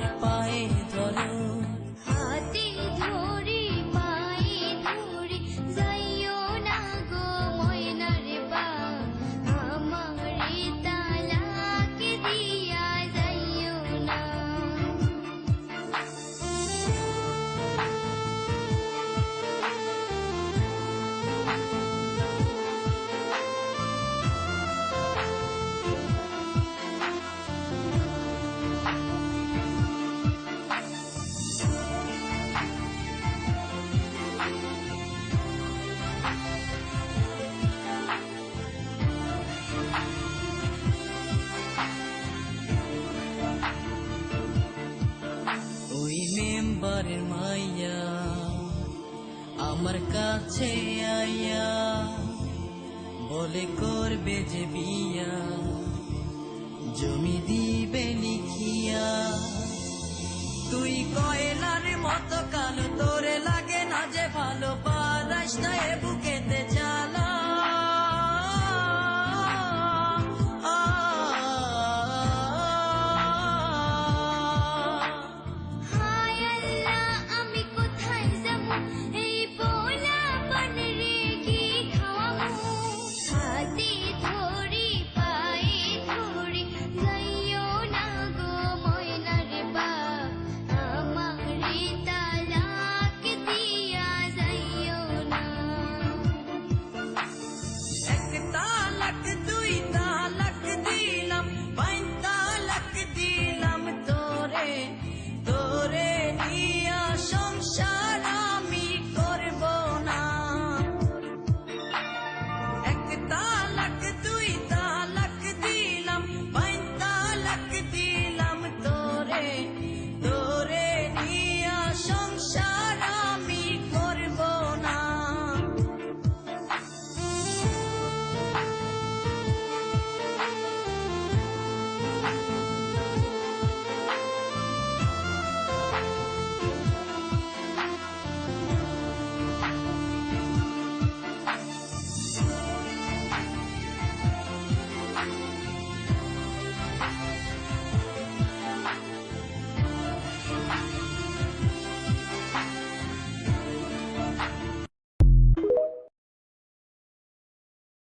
Bye. বারের মাইয়া, আমার কাছে আইয়া বলে করবে যে বিয়া। জমি দিবে লিখিয়া, তুই কয়লার মতো